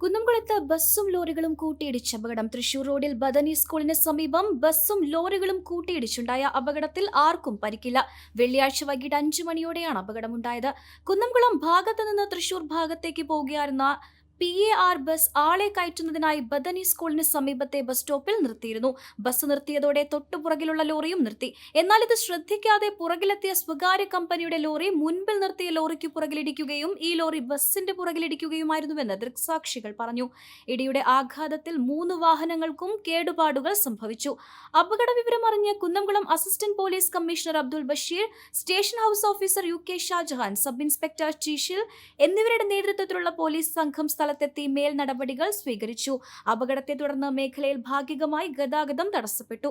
കുന്നംകുളത്ത് ബസ്സും ലോറികളും കൂട്ടിയിടിച്ച് അപകടം. തൃശൂർ റോഡിൽ ബദനി സ്കൂളിന് സമീപം ബസ്സും ലോറികളും കൂട്ടിയിടിച്ചുണ്ടായ അപകടത്തിൽ ആർക്കും പരിക്കില്ല. വെള്ളിയാഴ്ച വൈകിട്ട് അഞ്ചു മണിയോടെയാണ് അപകടമുണ്ടായത്. കുന്നംകുളം ഭാഗത്ത് നിന്ന് തൃശൂർ ഭാഗത്തേക്ക് പോവുകയായിരുന്ന പി എ ആർ ബസ് ആളെ കയറ്റുന്നതിനായി ബദനി സ്കൂളിന് സമീപത്തെ ബസ് സ്റ്റോപ്പിൽ നിർത്തിയിരുന്നു. ബസ് നിർത്തിയതോടെ തൊട്ടുപുറകിലുള്ള ലോറിയും നിർത്തി. എന്നാൽ ഇത് ശ്രദ്ധിക്കാതെ പുറകിലെത്തിയ സ്വകാര്യ കമ്പനിയുടെ ലോറി മുൻപിൽ നിർത്തിയ ലോറിക്ക് പുറകിലിടിക്കുകയും ഈ ലോറി ബസിന്റെ പുറകിലിടിക്കുകയുമായിരുന്നുവെന്ന് ദൃക്സാക്ഷികൾ പറഞ്ഞു. ഇടിയുടെ ആഘാതത്തിൽ മൂന്ന് വാഹനങ്ങൾക്കും കേടുപാടുകൾ സംഭവിച്ചു. അപകട വിവരമറിഞ്ഞ Kunnamkulam assistant police commissioner Abdul Basheer station house officer U K Shajahan sub inspector ചീഷിൽ എന്നിവരുടെ നേതൃത്വത്തിലുള്ള പോലീസ് സംഘം സ്ഥലത്തെത്തി മേൽ നടപടികൾ സ്വീകരിച്ചു. അപകടത്തെ തുടർന്ന് മേഖലയിൽ ഭാഗികമായി ഗതാഗതം തടസ്സപ്പെട്ടു.